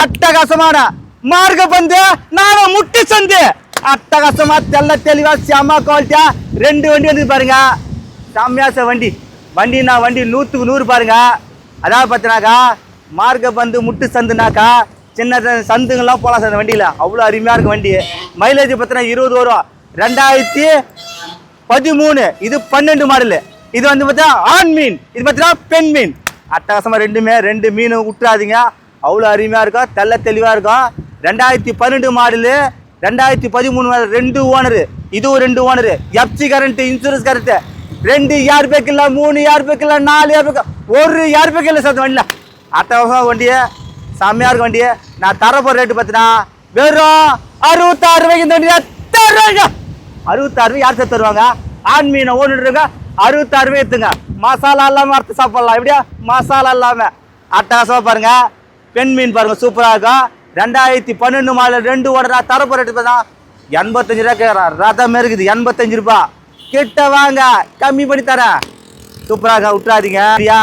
அட்டகாசமான மார்க்க பந்து நானும் முட்டி சந்து. அட்டகாசமா தெல்ல தெளிவா செம்ம குவாலிட்டியா ரெண்டு வண்டி வந்து பாருங்க. செம்மையாச வண்டி. வண்டினா வண்டி நூற்றுக்கு நூறு பாருங்க. அதாவது பார்த்தினாக்கா மார்க்க பந்து முட்டு சந்துனாக்கா சின்ன சந்துங்கெல்லாம் போகலாம் சார் வண்டியில். அவ்வளோ அருமையாக இருக்கும் வண்டி. மைலேஜ் பார்த்தீங்கன்னா இருபது வரும். ரெண்டாயிரத்தி பதிமூணு. இது பன்னெண்டு மாடலு இது வந்து பார்த்தா ஆண் மீன். இது பார்த்தீங்கன்னா பெண் மீன். அட்டகாசமாக ரெண்டுமே ரெண்டு மீன் விட்டுறாதீங்க அவ்வளோ அருமையாக இருக்கும் தெல்ல தெளிவாக இருக்கும் ரெண்டாயிரத்தி பன்னெண்டு மாடலு ரெண்டாயிரத்தி பதிமூணு ரெண்டு ஓனரு. இதுவும் ரெண்டு owner. FC current insurance current ரெண்டு ஏர் பேக் இல்லை மூணு ஏர் பேக் இல்லை நாலு ஏர் பேக் ஒரு ஏர் பேக் இல்லை சார் வண்டியில். அட்டகாசமாக வண்டியை செம்மையாக இருக்கும் வண்டியை. நான் தர போகிற ரேட்டு பார்த்தீங்கன்னா வெறும் அறுபத்தாறு ரூபாய்க்கு இந்த வண்டியை தருவாங்க. அறுபத்தாறு ரூபாய் யார் சார் தருவாங்க? ஆண் மீனை அறுபத்தாறு ரூபாய் எடுத்துங்க மசாலா இல்லாமல் அறுத்து சாப்பிடலாம். எப்படியா? மசாலா இல்லாமல் அட்டகாசமாக பாருங்க. பெண் மீன் பாருங்க சூப்பராக இருக்கும் ரெண்டாயிரத்தி பன்னெண்டு மாடல் ரெண்டு ஓடுறா தரப்போ ரேட்டு தான் எண்பத்தஞ்சு ரூபா கேட்குறான் ரதம் இருக்குது எண்பத்தஞ்சு ரூபா கிட்ட வாங்க கம்மி பண்ணி தரேன். சூப்பராக விட்டுறாதீங்க. சரியா?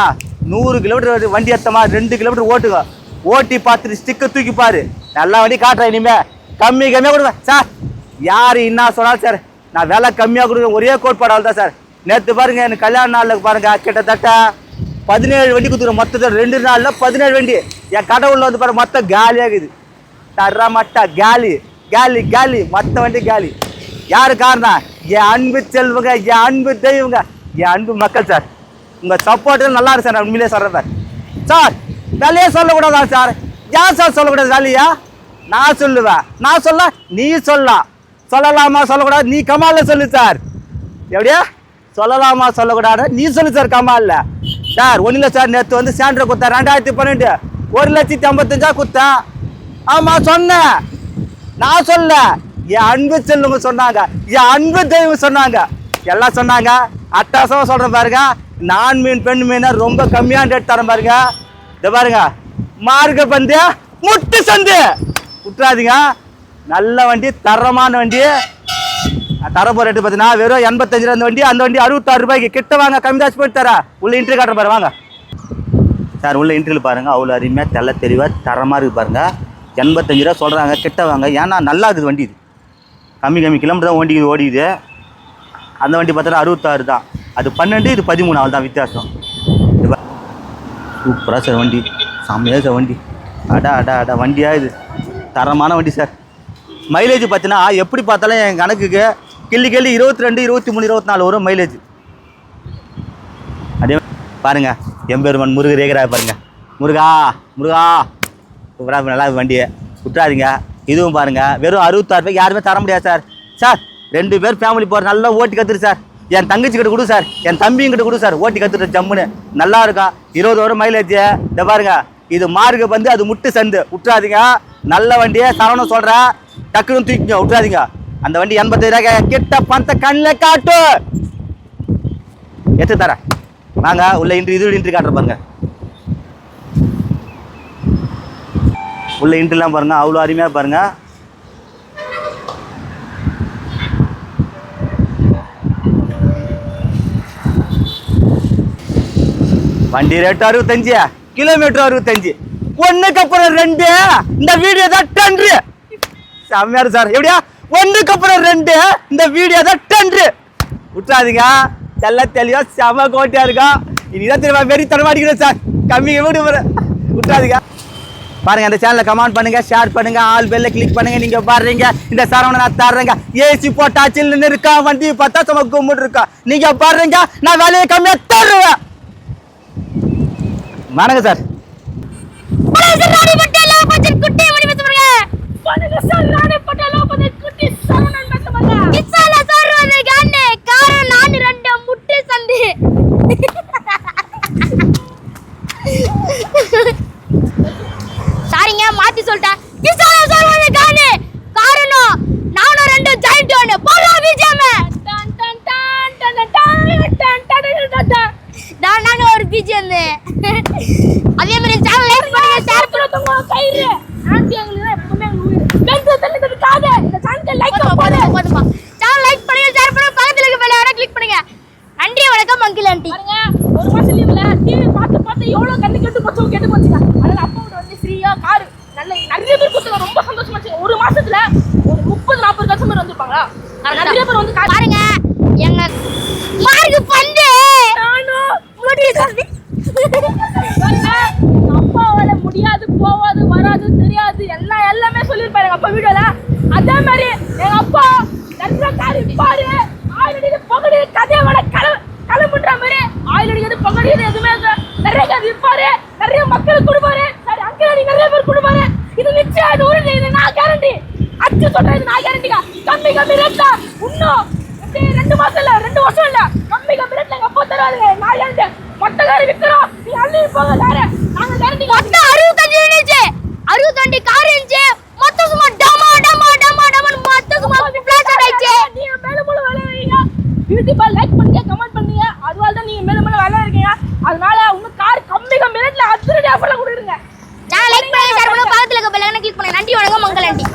நூறு கிலோமீட்டர் வண்டி ஏற்றமா ரெண்டு கிலோமீட்டர் ஓட்டுங்க. ஓட்டி பார்த்துட்டு ஸ்டிக்கர் தூக்கி பாரு. நல்லா வண்டி காட்டுறேன் இனிமே. கம்மி கம்மியாக கொடுப்பேன் சார். யார் என்ன சொன்னாலும் சார் நான் விலை கம்மியாக கொடுக்குறேன். ஒரே கோட்பாடால் தான் சார். நேற்று பாருங்க எனக்கு கல்யாண நாளில் பாருங்க கிட்டத்தட்ட பதினேழு வண்டி கொடுத்துருவோம் மொத்தத்தில் ரெண்டு நாளில் பதினேழு வண்டி. என் கடவுளில் வந்து பாரு மொத்தம் காலியாகுது தர்ற மட்டா காலி. காலி காலி. மொத்த வண்டி காலி. யார் காரணம்? என் அன்பு செல்வங்க என் அன்பு தெய்வங்க என் அன்பு மக்கள் சார். உங்கள் சப்போர்ட் நல்லா இருக்கு சார் நான் உண்மையிலே சொல்கிறேன் சார். சார் வேலையே சொல்லக்கூடாதா சார்? ஏன் சார் சொல்லக்கூடாது வேலையா நான் சொல்லுவேன். நான் சொல்ல நீ சொல்லலாம். சொல்லலாமா சொல்லக்கூடாது? நீ கமால்ல சொல்லு சார். எப்படியா? சொல்லலாமா சொல்லக்கூடாது நீ சொல்லு சார் கமால்ல. சார் ஒன்றும் இல்லை சார் நேற்று வந்து சேண்டரை கொடுத்தா ரெண்டாயிரத்தி பன்னெண்டு. ஒரு லட்சத்தி ஐம்பத்தஞ்சா கொடுத்தேன். ஆமாம் சொன்னேன். நான் சொல்ல என் அன்பு செல்லுங்க சொன்னாங்க. என் அன்பு தெய்வம் சொன்னாங்க. எல்லாம் சொன்னாங்க. அட்டாசமாக சொல்கிறேன் பாருங்க. நான் மீன் பெண் மீன் ரொம்ப கம்மியான ரேட் தரேன் பாருங்க. இந்த பாருங்க. மார்க்க பந்து முட்டு சந்து. விட்டுறாதீங்க நல்ல வண்டி தரமான வண்டி. தரப்போ ரேட்டு பார்த்தீங்கன்னா வெறும் எண்பத்தஞ்சு ரூபா அந்த வண்டி அந்த வண்டி அறுபத்தாறு ரூபாய்க்கு. கிட்ட வாங்க கம்மி தாச்சு போயிட்டு தரேன். உள்ள இன்ட்ரி காட்டுற பாரு வாங்க. சார் உள்ள இன்டர்வியூ பாருங்கள் அவ்வளோ அருமையாக தெல்ல தெளிவாக தரமாக இருக்குது பாருங்கள் எண்பத்தஞ்சு ரூபா சொல்கிறாங்க கிட்ட வாங்க. ஏன்னா நல்லா இருக்குது வண்டி இது. கம்மி கம்மி கிலோமீட்டர் தான் வண்டி ஓடிக்குது. அந்த வண்டி பார்த்தோன்னா அறுபத்தாறு தான். அது பன்னெண்டு இது பதிமூணு அவள் தான் வித்தியாசம். சூப்பராக சார் வண்டி. செம்மையாக சார் வண்டி. அடா அடா அடா வண்டியாக இது. தரமான வண்டி சார். மைலேஜ் பார்த்தீங்கன்னா எப்படி பார்த்தாலும் என் கணக்குக்கு கிள்ளி கிள்ளி இருபத்தி ரெண்டு இருபத்தி மூணு இருபத்தி நாலு வரும் மைலேஜ் அதே பாருங்க எம்பெருமான் முருகர் ஏகிறாரு பாருங்க. முருகா முருகா. சூப்பராக நல்லா வண்டியை விட்டுறாதீங்க இதுவும் பாருங்க வெறும் அறுபத்தாறு ரூபாய்க்கு யாருமே தர முடியாது சார். சார் ரெண்டு பேர் ஃபேமிலி போகிற நல்லா ஓட்டி கற்றுரு சார். என் தங்கச்சி கிட்ட கொடு சார். என் தம்பியும் கிட்ட கொடு சார். ஓட்டி கற்றுட்டு ஜம்முன்னு. நல்லா இருக்கும் இருபது வரும் மைலேஜ் இந்த பாருங்க இது மார்க்கு வந்து அது முட்டு சந்து. விட்டுறாதீங்க நல்ல வண்டியை சரவணம் சொல்கிறேன் டக்குன்னு தூக்கிங்க விட்டுறாதீங்க அந்த வண்டி எண்பத்தஞ்சு ரூபாய் கிட்ட பணத்தை கண்ணில் காட்டு. எடுத்து தரேன். வாங்க உள்ள இன்ட்ரி இது இன்று காட்டுற பாருங்க. உள்ள இன்ட்ரிலாம் பாருங்க அவ்வளோ அருமையாக பாருங்க. வண்டி ரேட்டு அறுபத்தஞ்சு கிலோமீட்டர் அறுபத்தஞ்சு. ஒன்றுக்கு அப்புறம் ரெண்டு. இந்த வீடியோ தான் டன்று செம்மையாரு சார். எப்படியா? ஒன்றுக்கு அப்புறம் ரெண்டு. இந்த வீடியோ தான் டென்று விட்டுறாதீங்க. செல்ல தெளிவா செம கோட்டியா இருக்கும். இனிதான் திரும்ப வெறி தடமாடிக்கிறேன் சார். கம்மி வீடு விட்டுறாதீங்க. பாருங்க இந்த சேனலை கமெண்ட் பண்ணுங்க ஷேர் பண்ணுங்க ஆல் பெல்ல கிளிக் பண்ணுங்க நீங்க பாருங்க இந்த சரவண நான் தர்றேங்க. ஏசி போட்டா சில்லுன்னு இருக்கா வண்டி பார்த்தா சும்மா கும்பிட்டு இருக்கா. நீங்க பாருங்க நான் வேலையை கம்மியா தருவேன். வணங்க சார். வணக்கம் சார், ஒரு மாதம் லீவில் டிவி பார்த்து பார்த்து எவ்வளோ கண்ணு கெட்டு போச்சோ கெட்டு போச்சுங்க. அதனால் அப்பாவோட வந்து ஃப்ரீயாக காரு. நல்ல நிறைய பேர் கொடுத்தாங்க ரொம்ப சந்தோஷமாச்சு ஒரு மாசத்துல ஒரு முப்பது நாற்பது கஸ்டமர் வந்திருப்பாங்களா? நிறைய பேர் வந்து பாருங்க. எங்க மார்க்கு பந்து. அப்பாவால முடியாது போவாது வராது தெரியாது. எல்லாம் எல்லாமே சொல்லியிருப்பாரு எங்க அப்பா வீடியோல. அதே மாதிரி எங்க அப்பா நல்லா காரி பாரு. அப்படின்னு எதுவுமே நிறைய அது விற்பாரு நிறைய மக்களுக்கு கொடுப்பாரு. சரி அங்கே நிறைய பேர் கொடுப்பாரு. இது நிச்சயம் நூறு இது நான் கேரண்டி அச்சு சொல்றேன் இது நான் கேரண்டிக்கா கம்மி கம்மி ரேட் தான். இன்னும் ரெண்டு மாசம் இல்ல ரெண்டு வருஷம் இல்ல. கம்மி கம்மி ரேட்ல எங்க அப்பா தருவாருங்க நான் கேரண்டி மொத்த கார் விற்கிறோம் நீ அள்ளி போங்க கார நாங்க கேரண்டி மொத்தம் அறுபத்தஞ்சு இருந்துச்சு. அறுபத்தஞ்சு கார் இருந்துச்சு. மொத்தம் சும்மா டமா டமா டமா டமா மொத்தம் சும்மா பிளாஸ்டர் ஆயிடுச்சு நீங்க மேல மூணு வேலை வைங்க? யூடியூப்பா லைக் பண்ணுங்க கமெண்ட் இருந்தீங்க அதுவால தான் நீங்க மேலும் மேலே வேலை இருக்கீங்க. அதனால உங்க கார் கம்மி கம்மி ரேட்ல அதிரடி ஆஃபர்ல கொடுங்க நான் லைக் பண்ணி ஷேர் பண்ணுங்க பக்கத்துல இருக்க பெல் ஐக்கனை கிளிக் பண்ணுங்க நன்றி வணக்கம் மங்கள நன்றி